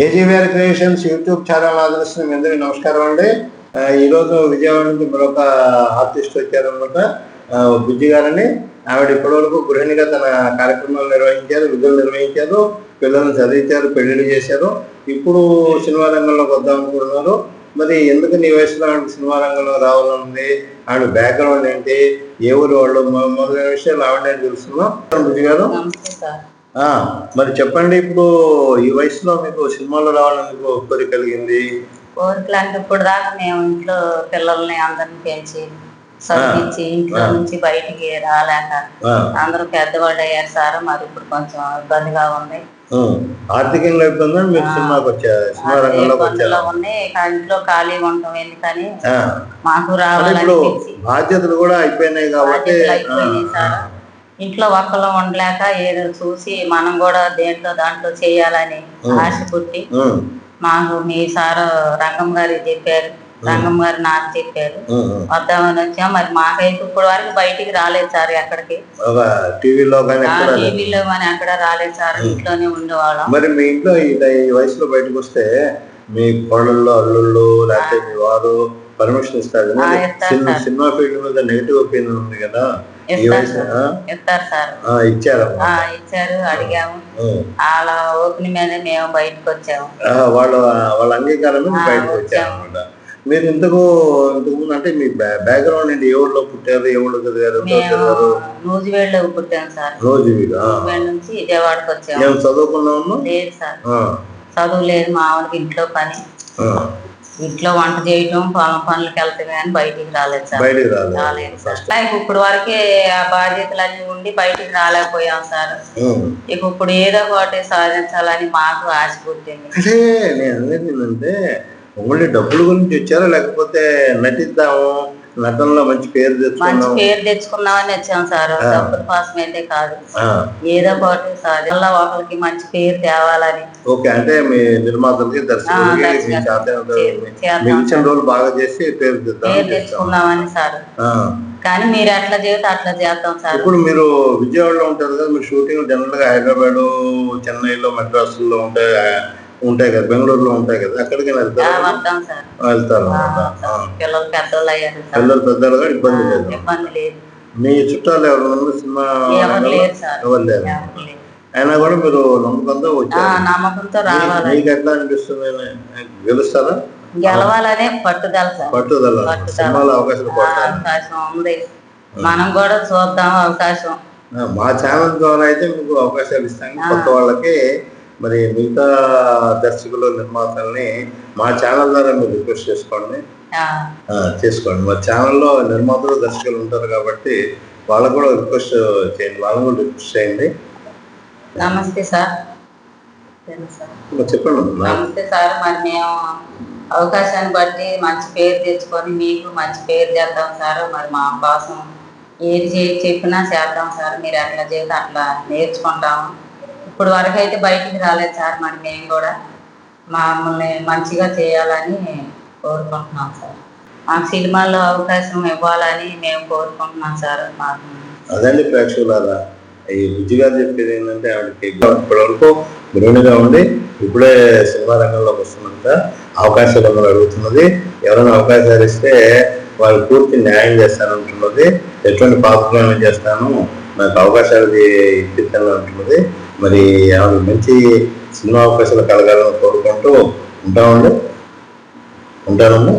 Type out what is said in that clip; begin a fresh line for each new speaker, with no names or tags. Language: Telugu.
ఏజీవీఆర్ క్రియేషన్స్ యూట్యూబ్ ఛానల్ ఆదరిస్తున్న మీ అందరికీ నమస్కారం అండి. ఈరోజు విజయవాడ నుంచి మరొక ఆర్టిస్ట్ వచ్చారనమాట బుజ్జి గారని. ఆవిడ ఇప్పటివరకు గృహిణిగా తన కార్యక్రమాలు నిర్వహించారు విధులు నిర్వహించారు పిల్లల్ని చదివించారు పెళ్ళిళ్ళు చేశారు. ఇప్పుడు సినిమా రంగంలోకి వద్దాం అనుకుంటున్నారు. మరి ఎందుకు నీ వయసులో ఆవిడ సినిమా రంగంలో రావాలనుంది? ఆవిడ బ్యాక్గ్రౌండ్ ఏంటి? ఏ ఊరు వాళ్ళు? మొదలైన విషయాలు ఆవిడ తెలుసుకున్నాం బుజ్జి గారు.
నమస్తే సార్.
మరి చెప్పండి ఇప్పుడు ఈ వయసులో మీకు సినిమాలో రావాలని మీకు కోరిక కలిగింది
కోరికలు అంటే ఇప్పుడు దాకా మేము ఇంట్లో పిల్లల్ని అందరిని పెంచి చదివించి ఇంట్లో. నుంచి బయటికి రాలేక అందరూ పెద్దవాళ్ళు అయ్యారు సార్ మరి ఇప్పుడు కొంచెం ఇబ్బందిగా ఉంది.
ఆర్థికంగా ఇబ్బంది. సినిమాకి వచ్చారు సినిమా రంగంలోకి వచ్చారు
ఇంట్లో ఖాళీగా ఉంటాం ఎందుకని మాకు పెంచి
బాధ్యతలు కూడా అయిపోయినాయి కాబట్టి
ఇంట్లో ఒక్కలో ఉండలేక ఏదో చూసి మనం కూడా దేంట్లో దాంట్లో చేయాలని. ఆశ పుట్టి మాకు మీ సారు రంగం గారు చెప్పారు. రంగం గారు నాకు చెప్పారు. వద్దామని వచ్చాం. మరి మాకైతే ఇప్పుడు వరకు బయటికి రాలేదు సార్ ఎక్కడికి.
టీవీలో.
టీవీలో కానీ అక్కడ రాలేదు సార్. ఇంట్లోనే ఉండేవాళ్ళం.
మరి మీ ఇంట్లో ఈ ఈ వయసులో బయటకు వస్తే మీ కోడళ్ళు అల్లుళ్ళు లేకపోతే మీ వారు పర్మిషన్ ఇస్తారు సినిమా. సినిమా ఫీల్డ్ మీద నెగిటివ్ ఒపీనియన్ ఉంది కదా.
ఇస్తారు సార్.
ఇచ్చారా
ఆ ఇచ్చారు అడిగాము. వాళ్ళ ఓపెన్ మీద మేము బయటకు వచ్చాము.
వాళ్ళ వాళ్ళ అంగీకారం బయటకు వచ్చారనమాట మీరు ఇంతకు అంటే మీ బ్యాక్గ్రౌండ్ ఏంటి? ఏ ఊళ్ళో పుట్టారు? ఏ ఊళ్ళో చదివారు?
సార్. నూజివేడు? నుంచి విజయవాడకు వచ్చాము.
చదువుకున్నాము
లేదు సార్. చదువు లేదు మామూలుగా ఇంట్లో పని. ఇంట్లో వంట చేయటం పొలం పనులకు వెళ్తాం కానీ బయటికి రాలేదు సార్.
బయటికి రాలేదు.
రాలేదు సార్. లైక్ ఇప్పుడు వరకే ఆ బాధ్యతలన్నీ ఉండి బయటికి రాలేకపోయాం సార్. ఇక ఇప్పుడు ఏదో ఒకటి సాధించాలని మాకు ఆశ పుట్టింది.
అంటే నేను అనేది ఏంటంటే ఓన్లీ డబ్బుల గురించి వచ్చారా లేకపోతే నటిద్దాము? నటనలో మంచి పేరు
మంచి పేరు తెచ్చుకుందామని వచ్చాం సార్. డబ్బుల కోసం అయితే కాదు. ఏదో ఒకటి సాధించాల ఒకరికి మంచి పేరు తేవాలని.
ఓకే అంటే మీ నిర్మాతలకి దర్శకులకి మీ
చేద్దాం
రోజులు బాగా చేసి పేరు తెద్దాం
పేరు తెచ్చుకుందామని సార్. కానీ మీరు ఎట్లా చేస్తే అట్లా చేద్దాం సార్.
ఇప్పుడు మీరు విజయవాడలో ఉంటారు కదా మీరు షూటింగ్ జనరల్గా హైదరాబాద్ చెన్నైలో మెడ్రాసుల్లో ఉంటాయి ఉంటాయి కదా బెంగళూరులో ఉంటాయి కదా అక్కడికి వెళ్తారు? వెళ్తారు.
పిల్లలు పెద్దోళ్ళు అయ్యారు
పిల్లలు పెద్దలుగా ఇబ్బంది లేదు.
ఇబ్బంది లేదు.
మీ చుట్టాలు ఎవరు సినిమా
ఎవరు? లేరు.
అయినా కూడా మీరు నమ్మకంతో వచ్చారు. మీకు ఎట్లా అనిపిస్తుంది? గెలుస్తారా?
గెలవాలనే పట్టుదల
పట్టుదల. సినిమాలో
అవకాశం ఉంది. మనం కూడా చూద్దాం అవకాశం.
మా ఛానల్ ద్వారా అయితే మీకు అవకాశాలు ఇస్తాం. కొత్త వాళ్ళకి మరి మిగతా దర్శకులు నిర్మాతల్ని మా ఛానల్ ద్వారా మీరు రిక్వెస్ట్ చేసుకోండి. చేసుకోండి. మా ఛానల్లో నిర్మాతలు దర్శకులు ఉంటారు కాబట్టి వాళ్ళకు కూడా రిక్వెస్ట్ చేయండి. వాళ్ళని కూడా రిక్వెస్ట్ చేయండి.
నమస్తే సార్.
చెప్పండి
నమస్తే సార్. మరి మేము అవకాశాన్ని బట్టి మంచి పేరు తెచ్చుకొని మీకు మంచి పేరు చేద్దాం సార్. మరి మా కోసం ఏది చేసి చెప్పినా చేద్దాం సార్. మీరు ఎట్లా చేస్తే అట్లా నేర్చుకుంటాము. ఇప్పుడు వరకు అయితే బయటికి రాలేదు సార్ మరి మేము కూడా. మమ్మల్ని మంచిగా చేయాలని కోరుకుంటున్నాం సార్. మాకు సినిమాల్లో అవకాశం ఇవ్వాలని మేము కోరుకుంటున్నాం సార్ మాకు.
అదండి ప్రేక్షకులారా. ఈ బుజ్జి గారు చెప్పేది ఏంటంటే ఆవిడకి ఇప్పటివరకు గృహిణిగా ఉండి ఇప్పుడే సినిమా రంగంలోకి వస్తున్నంత అవకాశాలు అడుగుతున్నది? ఎవరైనా అవకాశాలు ఇస్తే వాళ్ళు పూర్తి న్యాయం చేస్తానంటున్నది. ఎటువంటి పాత్రలను చేస్తాను? నాకు అవకాశాలు ఇప్పిస్తాను అంటున్నది మరి ఆవిడ మంచి సినిమా అవకాశాలు కలగాలని కోరుకుంటూ ఉంటామండి. ఉంటానండి.